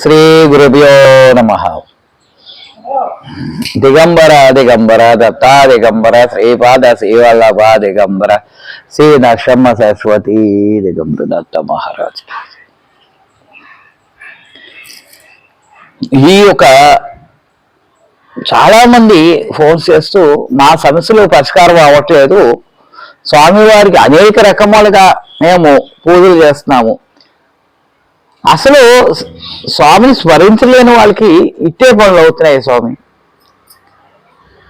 శ్రీ గురుభ్యో నమ. దిగంబర దిగంబర దత్తా దిగంబర శ్రీపాద శ్రీవల్లభ దిగంబర శ్రీ నక్షమ్మ సరస్వతి దిగంబర దత్త మహారాజ్. ఈ యొక్క చాలామంది ఫోన్ చేస్తూ మా సమస్యలు పరిష్కారం అవ్వట్లేదు. స్వామివారికి అనేక రకములుగా మేము పూజలు చేస్తున్నాము. అసలు స్వామిని స్మరించలేని వాళ్ళకి ఇట్టే పనులు అవుతున్నాయి స్వామి.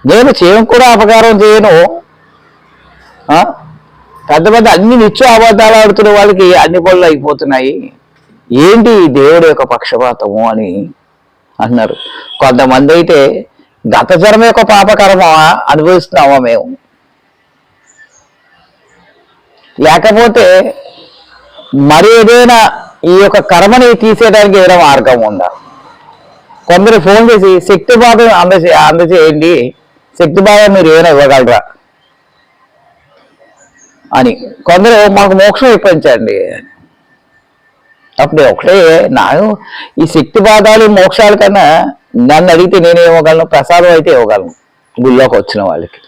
నేను చేయడం కూడా అపకారం చేయను. పెద్ద పెద్ద అన్ని నిత్యం అబద్ధాలు ఆడుతున్న వాళ్ళకి అన్ని పనులు అయిపోతున్నాయి. ఏంటి దేవుడు యొక్క పక్షపాతము అని అన్నారు. కొంతమంది అయితే గత జన్మ యొక్క పాపకర్మ అనుభవిస్తున్నామా మేము. లేకపోతే మరి ఏదైనా ఈ యొక్క కర్మని తీసేయడానికి ఏదైనా మార్గం ఉందా? కొందరు ఫోన్ చేసి శక్తి బాధ అందచే అందచేయండి శక్తి బాధ మీరు ఏమైనా ఇవ్వగలరా? అని. కొందరు మాకు మోక్షం ఇప్పించండి. అప్పుడు ఒకటే నాకు ఈ శక్తి బాధాలు మోక్షాల కన్నా నన్ను అడిగితే నేను ఇవ్వగలను ప్రసాదం అయితే ఇవ్వగలను గుళ్ళోకి వచ్చిన వాళ్ళకి.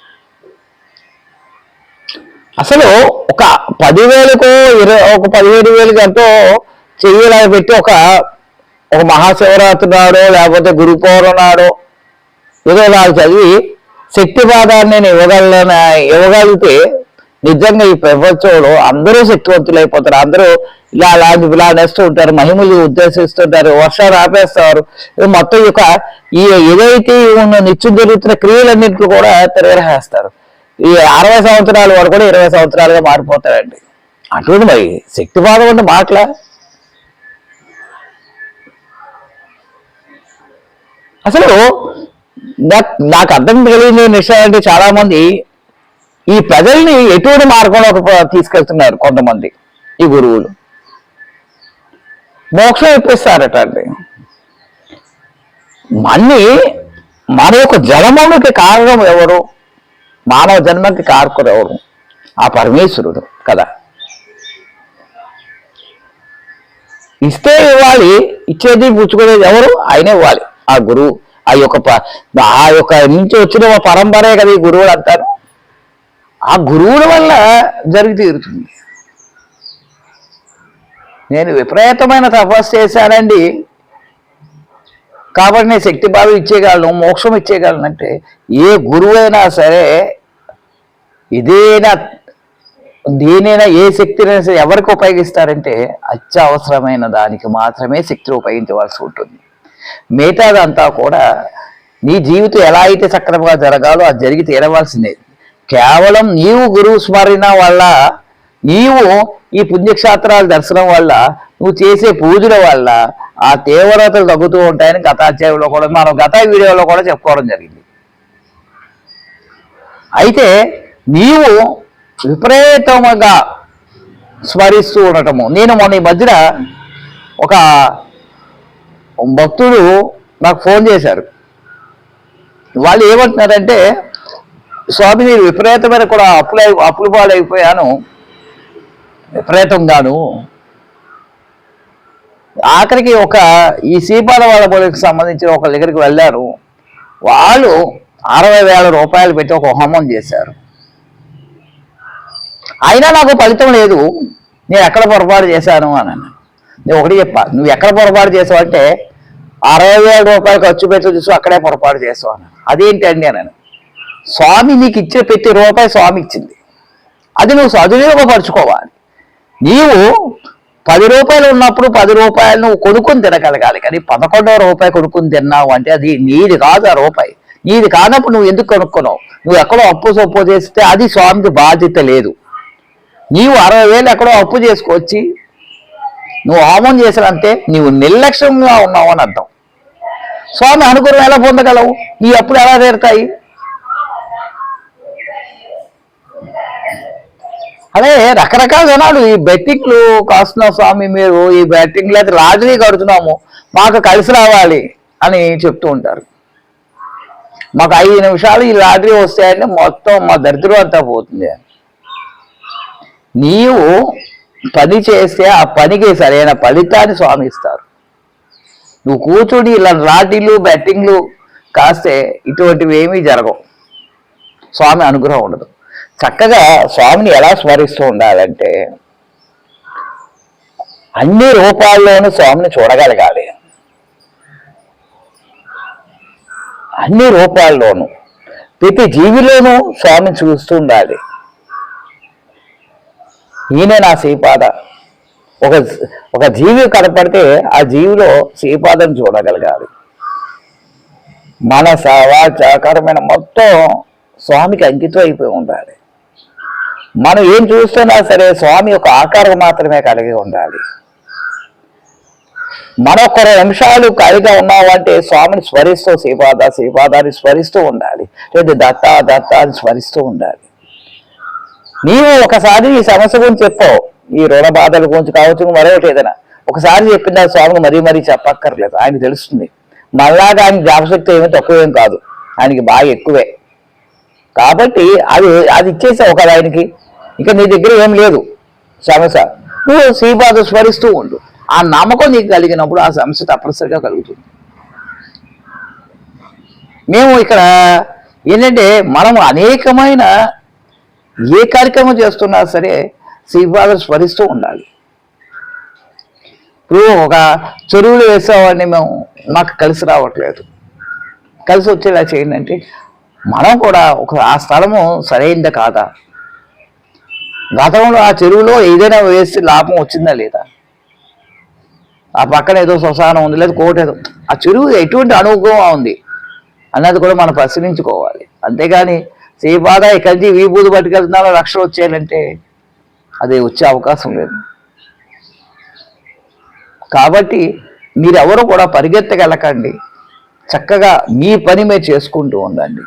అసలు ఒక పదివేలకు ఇరవై ఒక పదిహేడు వేలకు ఎంతో చెయ్యలా పెట్టి ఒక ఒక మహాశివరాత్రి నాడో లేకపోతే గురు పౌర్ణమి నాడో ఏదో నాకు చదివి శక్తిపాదాన్ని నేను ఇవ్వగలను ఇవ్వగలిగితే నిజంగా ఈ ప్రపంచంలో అందరూ శక్తివంతులు అయిపోతారు అందరూ ఇలా అలాంటి ఇలా నేస్తూ ఉంటారు మహిమలు ఉద్దేశిస్తుంటారు వర్షాలు ఆపేస్తారు. ఇది మొత్తం యొక్క ఈ ఏదైతే ఉన్న నిత్యం జరుగుతున్న క్రియలన్నింటినీ కూడా తిరగరేస్తారు ఈ అరవై సంవత్సరాలు వాడు కూడా ఇరవై సంవత్సరాలుగా మారిపోతారండి. అటువంటి మరి శక్తిపాదం అంటే మాటలా? అసలు నాకు నాకు అర్థం కలిగిన విషయం అంటే చాలా మంది ఈ ప్రజల్ని ఎటువంటి మార్గంలో తీసుకెళ్తున్నారు కొంతమంది ఈ గురువులు? మోక్షం ఇప్పిస్తారట అండి. మళ్ళీ మన యొక్క జన్మకి కారణం ఎవరు? మానవ జన్మకి కారకుడు ఎవరు? ఆ పరమేశ్వరుడు కదా. ఇస్తే ఇవ్వాలి ఇచ్చేది పుచ్చుకునేది ఎవరు? ఆయనే ఇవ్వాలి. ఆ గురువు ఆ యొక్క ప- ఆ యొక్క నుంచి వచ్చిన ఒక పరంపరే కదా ఈ గురువులు అంటారు. ఆ గురువుల వల్ల జరిగి తీరుతుంది. నేను విపరీతమైన తపస్సు చేశానండి. కాబట్టి నేను శక్తి భావం ఇచ్చేయగలను మోక్షం ఇచ్చేయగలను అంటే ఏ గురువు అయినా సరే ఇదేనా దేనైనా ఏ శక్తినైనా సరే ఎవరికి ఉపయోగిస్తారంటే అత్యవసరమైన దానికి మాత్రమే శక్తిని ఉపయోగించవలసి ఉంటుంది. మిగతాదంతా కూడా నీ జీవితం ఎలా అయితే సక్రమంగా జరగాలో అది జరిగి తీరవలసిందే. కేవలం నీవు గురువు స్మరణ వల్ల నీవు ఈ పుణ్యక్షేత్రాల దర్శనం వల్ల నువ్వు చేసే పూజల వల్ల ఆ తీవ్రతలు తగ్గుతూ ఉంటాయని గతాధ్యాయంలో కూడా మనం గత వీడియోలో కూడా చెప్పుకోవడం జరిగింది. అయితే నీవు విపరీతంగా స్మరిస్తూ ఉండటము. నేను మొన్న ఈ మధ్యన ఒక భక్తుడు నాకు ఫోన్ చేశారు. వాళ్ళు ఏమంటున్నారంటే స్వామి నేను విపరీతమైన కూడా అప్పుల అప్పులు పాలైపోయాను. విపరీతంగాను. ఆఖరికి ఒక ఈ సీపాల వాళ్ళ బోడికి సంబంధించిన ఒక దగ్గరికి వెళ్ళారు. వాళ్ళు అరవై వేల రూపాయలు పెట్టి ఒక హోమం చేశారు. అయినా నాకు ఫలితం లేదు. నేను ఎక్కడ పొరపాటు చేశాను అని అన్నాను. నేను ఒకటి చెప్పా నువ్వు ఎక్కడ పొరపాటు చేసావు? అంటే అరవై వేల రూపాయలు ఖర్చు పెట్టి చూసి అక్కడే పొరపాటు చేసావు అన్న అదేంటి అండి అన్నాను. స్వామి నీకు ఇచ్చిన ప్రతి రూపాయి స్వామి ఇచ్చింది. అది నువ్వు సదువినియోగపరచుకోవాలి నీవు పది రూపాయలు ఉన్నప్పుడు పది రూపాయలు నువ్వు కొనుక్కొని తినగలగాలి. కానీ పదకొండవ రూపాయి కొనుక్కొని తిన్నావు అంటే అది నీది కాదు ఆ రూపాయి. నీది కానప్పుడు నువ్వు ఎందుకు కొనుక్కున్నావు? నువ్వు ఎక్కడో అప్పు సొప్పు చేస్తే అది స్వామికి బాధ్యత లేదు. నీవు అరవై వేలు ఎక్కడో అప్పు చేసుకొచ్చి నువ్వు హోమం చేసినంతే నీవు నిర్లక్ష్యంగా ఉన్నావు అని అర్థం. స్వామి అనుకూలం ఎలా పొందగలవు? నీ అప్పులు ఎలా తీరుతాయి? అదే రకరకాల జనాలు ఈ బెట్టింగ్లు కాస్తున్నాం స్వామి మీరు ఈ బెట్టింగ్లు అయితే రాజరీ కడుతున్నాము మాకు కలిసి రావాలి అని చెప్తూ ఉంటారు. మాకు ఐదు నిమిషాలు ఈ లాటరీ వస్తాయంటే మొత్తం మా దరిద్రం అంతా పోతుంది. నీవు పని చేస్తే ఆ పనికి సరైన ఫలితాన్ని స్వామి ఇస్తారు. నువ్వు కూర్చుని ఇలా లాటీలు బెట్టింగ్లు కాస్తే ఇటువంటివి ఏమీ జరగవు. స్వామి అనుగ్రహం ఉండదు. చక్కగా స్వామిని ఎలా స్మరిస్తూ ఉండాలంటే అన్ని రూపాల్లోనూ స్వామిని చూడగలగాలి. అన్ని రూపాల్లోనూ. ప్రతి జీవిలోనూ స్వామిని చూస్తూ ఉండాలి. ఈయనే నా శ్రీపాద. ఒక ఒక జీవి కనపడితే ఆ జీవిలో శ్రీపాదం చూడగలగాలి. మనస వాచ కర్మైన మొత్తం స్వామికి అంకితం అయిపోయి ఉండాలి. మనం ఏం చూస్తున్నా సరే స్వామి యొక్క ఆకారం మాత్రమే కలిగి ఉండాలి. మనం ఒక నిమిషాలు ఖాళీగా ఉన్నామంటే స్వామిని స్మరిస్తూ శ్రీపాద శ్రీపాదాన్ని స్మరిస్తూ ఉండాలి. లేదా దత్త దత్త అని స్మరిస్తూ ఉండాలి. నీవు ఒకసారి ఈ సమస్య గురించి చెప్పావు ఈ రుణ బాధల గురించి కావచ్చు మరొకటి ఏదైనా. ఒకసారి చెప్పిన స్వామికి మరీ మరీ చెప్పక్కర్లేదు. ఆయన తెలుస్తుంది. మళ్ళాగా ఆయన జ్ఞాపశక్తి ఏమీ తక్కువేం కాదు. ఆయనకి బాగా ఎక్కువే. కాబట్టి అది అది ఇచ్చేసావు కదా ఆయనకి. ఇంకా నీ దగ్గర ఏం లేదు. సమస్య. నువ్వు శ్రీపాద స్మరిస్తూ ఉండు. ఆ నమ్మకం నీకు కలిగినప్పుడు ఆ సమస్య తప్పనిసరిగా కలుగుతుంది. మేము ఇక్కడ ఏంటంటే మనం అనేకమైన ఏ కార్యక్రమం చేస్తున్నా సరే శ్రీపాద స్మరిస్తూ ఉండాలి. ఇప్పుడు ఒక చెరువులు వేసేవాడిని మేము మాకు కలిసి రావట్లేదు. కలిసి వచ్చేలా చేయండి అంటే మనం కూడా ఒక ఆ స్థలము సరైందా కాదా? గతంలో ఆ చెరువులో ఏదైనా వేసి లాభం వచ్చిందా లేదా? ఆ పక్కన ఏదో శ్మశానం ఉంది లేదా కోట ఆ చెరువు ఎటువంటి అనుభవం ఉంది? అన్నది కూడా మనం పరిశీలించుకోవాలి. అంతేగాని శ్రీపాద ఇక్కడి నుంచి విభూతి పట్టుకెళ్తున్నారో లక్షలు వచ్చేయాలంటే అది వచ్చే అవకాశం లేదు. కాబట్టి మీరెవరు కూడా పరిగెత్తగలకండి. చక్కగా మీ పని మీరు చేసుకుంటూ ఉండండి.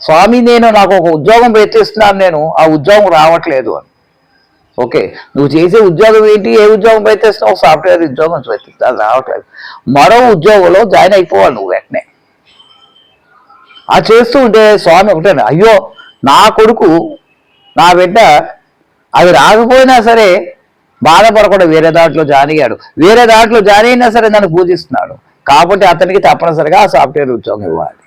స్వామి నేను నాకు ఒక ఉద్యోగం ప్రయత్నిస్తున్నాను నేను ఆ ఉద్యోగం రావట్లేదు అని. ఓకే నువ్వు చేసే ఉద్యోగం ఏంటి? ఏ ఉద్యోగం ప్రయత్నిస్తున్నావు సాఫ్ట్వేర్ ఉద్యోగం ప్రయత్నిస్తా రావట్లేదు. మరో ఉద్యోగంలో జాయిన్ అయిపోవాలి నువ్వు వెంటనే. ఆ చేస్తూ ఉంటే స్వామి ఒకటే అయ్యో నా కొడుకు నా బిడ్డ అది రాకపోయినా సరే బాధపడకుండా వేరే దాంట్లో జాయిన్ అయ్యాడు. వేరే దాంట్లో జాయిన్ అయినా సరే నన్ను పూజిస్తున్నాడు. కాబట్టి అతనికి తప్పనిసరిగా ఆ సాఫ్ట్వేర్ ఉద్యోగం ఇవ్వాలి.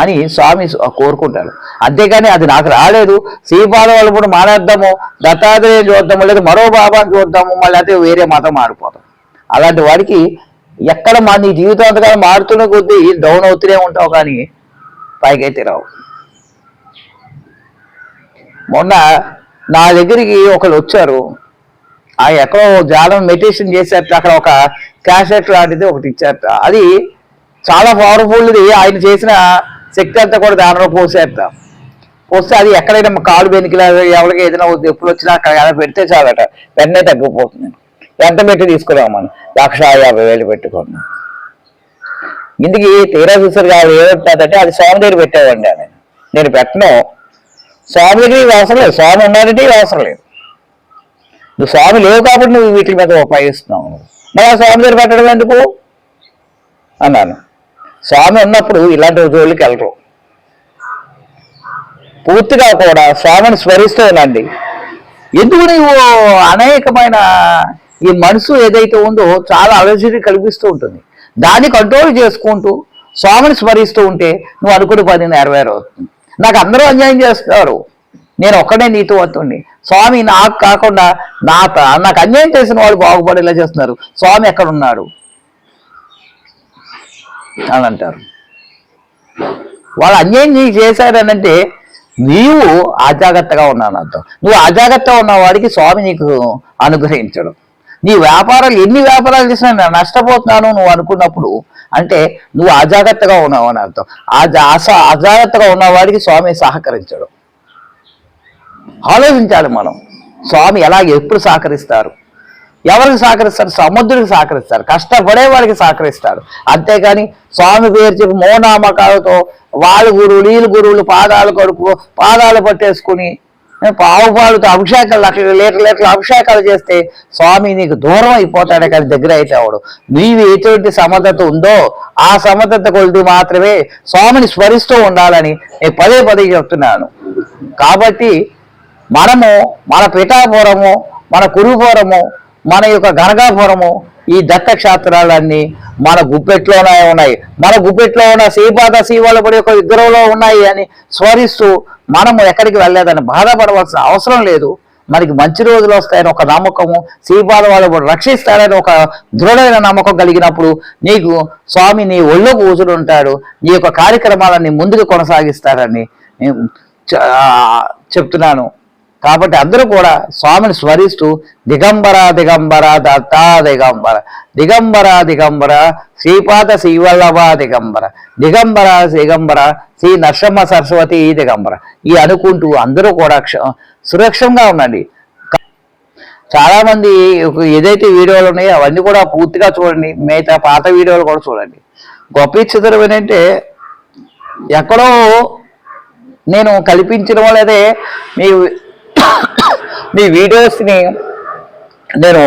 అని స్వామి కోరుకుంటాడు. అంతేగాని అది నాకు రాలేదు. శ్రీపాద వాళ్ళు కూడా మానేద్దాము దత్తాత్రేయం చూద్దాము లేదా మరో బాబాని చూద్దాము మళ్ళీ అయితే వేరే మతం మారిపోతాం. అలాంటి వాడికి ఎక్కడ మా నీ జీవితాంతకాలం మారుతున్న కొద్దీ డౌన్ అవుతూనే ఉంటావు కానీ పైకైతే రావు. మొన్న నా దగ్గరికి ఒకరు వచ్చారు. ఆ ఎక్కడో జాలం మెడిటేషన్ చేసేట అక్కడ ఒక క్యాసెట్ లాంటిది ఒకటి ఇచ్చారట అది చాలా పవర్ఫుల్ది ఆయన చేసిన శక్తి అంతా కూడా దానిలో పోసేట. పోస్తే అది ఎక్కడైనా కాలు బెనికిలా ఎవరికి ఏదైనా ఎప్పుడు వచ్చినా అక్కడ ఏదైనా పెడితే చాలట. వెంటనే తగ్గిపోతుంది. ఎంత పెట్టి తీసుకురామని. లక్ష యాభై వేలు పెట్టుకున్నాను ఇందుకు తీరా చూసారు కాదు ఏమంటుందంటే అది స్వామి దగ్గర పెట్టావండి అని నేను పెట్టను. స్వామి దగ్గర ఇవి అవసరం లేదు. స్వామి ఉన్నాడంటే ఇవి అవసరం లేదు. నువ్వు స్వామి లేవు కాబట్టి నువ్వు వీటి మీద ఉపయోగిస్తున్నావు మరి స్వామి దగ్గర పెట్టడం ఎందుకు? అన్నాను. స్వామి ఉన్నప్పుడు ఇలాంటి జోలికి వెళ్ళరు. పూర్తిగా కూడా స్వామిని స్మరిస్తూ ఉండండి. ఎందుకు నీవు అనేకమైన ఈ మనసు ఏదైతే ఉందో చాలా అలజడి కల్పిస్తూ ఉంటుంది. దాన్ని కంట్రోల్ చేసుకుంటూ స్వామిని స్మరిస్తూ ఉంటే నువ్వు అనుకుని పని అవుతుంది నాకు అందరూ అన్యాయం చేస్తారు. నేను ఒక్కడే నీతివంతుణ్ణి స్వామి నాకు కాకుండా నా నాకు అన్యాయం చేసిన వాళ్ళు బాగుపడేలా చేస్తున్నారు. స్వామి ఎక్కడ ఉన్నాడు అని అంటారు. వాళ్ళు అన్యాయం నీకు చేశారనంటే నీవు అజాగ్రత్తగా ఉన్నాను అర్థం. నువ్వు అజాగ్రత్తగా ఉన్న వాడికి స్వామి నీకు అనుగ్రహించడం. నీ వ్యాపారాలు ఎన్ని వ్యాపారాలు చేసినా నేను నష్టపోతున్నాను నువ్వు అనుకున్నప్పుడు అంటే నువ్వు అజాగ్రత్తగా ఉన్నావు అని అర్థం. ఆ అజాగ్రత్తగా ఉన్నవాడికి స్వామి సహకరించడు. ఆలోచించాలి మనం. స్వామి ఎలా ఎప్పుడు సహకరిస్తారు? ఎవరికి సహకరిస్తారు? సముద్రుడికి సహకరిస్తారు. కష్టపడే వాడికి సహకరిస్తారు. అంతేకాని స్వామి పేరు చెప్పి మోనామకాలతో వాళ్ళ గురువులు వీళ్ళు గురువులు పాదాలు కడుపు పాదాలు పట్టేసుకుని పావు పాలుతో అభిషేకాలు లక్ష లీటర్ లీటర్ల అభిషేకాలు చేస్తే స్వామి నీకు దూరం అయిపోతాడే కానీ దగ్గర అయితే అవడు నీవు ఎటువంటి సమర్థత ఉందో ఆ సమర్థత కొలిది మాత్రమే స్వామిని స్మరిస్తూ ఉండాలని నేను పదే పదే చెప్తున్నాను. కాబట్టి మనము మన పిఠాపురము మన కురుపురము మన యొక్క గనగాపురము ఈ దత్త క్షేత్రాలన్నీ మన గుప్పెట్లోనే ఉన్నాయి. మన గుప్పెట్లో ఉన్న శ్రీపాద శ్రీవల్లభుడి యొక్క విగ్రహంలో ఉన్నాయి అని స్మరిస్తూ మనము ఎక్కడికి వెళ్ళలేదని బాధపడవలసిన అవసరం లేదు. మనకి మంచి రోజులు వస్తాయని ఒక నమ్మకము శ్రీపాద వాళ్ళు రక్షిస్తారని ఒక దృఢమైన నమ్మకం కలిగినప్పుడు నీకు స్వామి నీ ఒళ్ళో కూర్చుని ఉంటాడు నీ యొక్క కార్యక్రమాలన్నీ ముందుకు కొనసాగిస్తారని నేను చెప్తున్నాను. కాబట్టి అందరూ కూడా స్వామిని స్మరిస్తూ దిగంబర దిగంబర దత్తా దిగంబర దిగంబర దిగంబర శ్రీపాద శ్రీవల్లభ దిగంబర దిగంబర దిగంబర శ్రీ నరసింహ సరస్వతి దిగంబర. ఈ అనుకుంటూ అందరూ కూడా క్ష- సురక్షంగా ఉండండి. చాలామంది ఏదైతే వీడియోలు ఉన్నాయో అవన్నీ కూడా పూర్తిగా చూడండి. మిగతా పాత వీడియోలు కూడా చూడండి. గొప్ప ఇచ్చితరం ఏంటంటే ఎక్కడో నేను కల్పించడం లేదే మీ మీ వీడియోస్ని నేను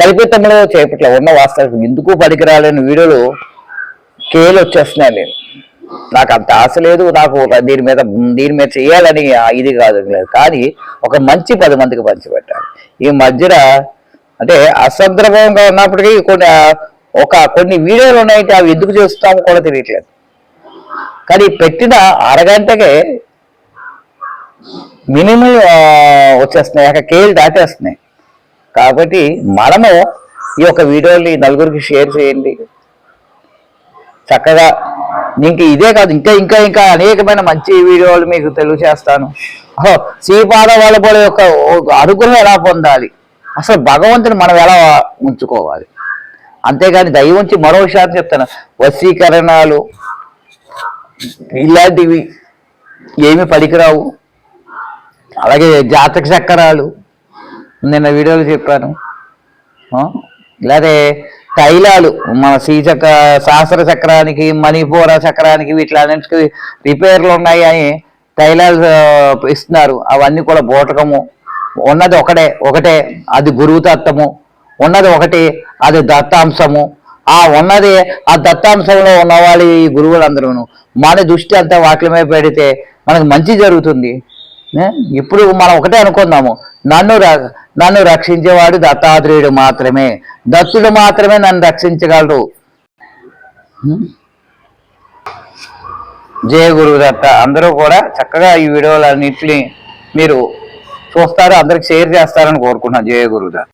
కల్పితంలో చేపట్ల ఉన్న వాస్తవం ఎందుకు పనికిరాలేని వీడియోలు కేలు వచ్చేస్తున్నాయి నేను నాకు అంత ఆశ లేదు నాకు దీని మీద దీని మీద చేయాలని ఇది కాదు లేదు. కానీ ఒక మంచి పది మందికి పంచిపెట్టాలి. ఈ మధ్యన అంటే అసందర్భంగా ఉన్నప్పటికీ కొన్ని ఒక కొన్ని వీడియోలు ఉన్నాయి అవి ఎందుకు చేస్తామో కూడా తెలియట్లేదు. కానీ పెట్టిన అరగంటకే మినిమల్ వచ్చేస్తున్నాయి అక్కడ కేలు దాటేస్తున్నాయి. కాబట్టి మనము ఈ యొక్క వీడియోని నలుగురికి షేర్ చేయండి. చక్కగా ఇంక ఇదే కాదు ఇంకా ఇంకా ఇంకా అనేకమైన మంచి వీడియోలు మీకు తెలియచేస్తాను ఓహో శ్రీపాద వాళ్ళ యొక్క ఒక అనుగ్రహం ఎలా పొందాలి? అసలు భగవంతుని మనం ఎలా ఉంచుకోవాలి? అంతేగాని దైవంచి మరో విషయాన్ని చెప్తాను. వశీకరణాలు ఇలాంటివి ఏమి పనికిరావు. అలాగే జాతక చక్రాలు. నిన్న వీడియోలో చెప్పాను. ఆ? తైలాలు మన శ్రీచక్ర సహస్ర చక్రానికి మణిపూర చక్రానికి వీటిలన్నింటికి రిపేర్లు ఉన్నాయి అని తైలాలు ఇస్తున్నారు. అవన్నీ కూడా బోటకము. ఉన్నది ఒకటే ఒకటే అది గురువుతత్వము ఉన్నది ఒకటి అది దత్తాంశము. ఆ ఉన్నది ఆ దత్తాంశంలో ఉన్న వాళ్ళు ఈ గురువులందరూ మన దృష్టి అంతా వాటి మీద పెడితే మనకు మంచి జరుగుతుంది. ఇప్పుడు మనం ఒకటే అనుకుందాము. నన్ను ర- నన్ను రక్షించేవాడు దత్తాత్రేయుడు మాత్రమే. దత్తుడు మాత్రమే నన్ను రక్షించగలరు జయ గురువు దత్త. అందరూ కూడా చక్కగా ఈ వీడియోలన్నింటినీ మీరు చూస్తారు అందరికి షేర్ చేస్తారని కోరుకుంటున్నాను. జయ గురువు దత్త.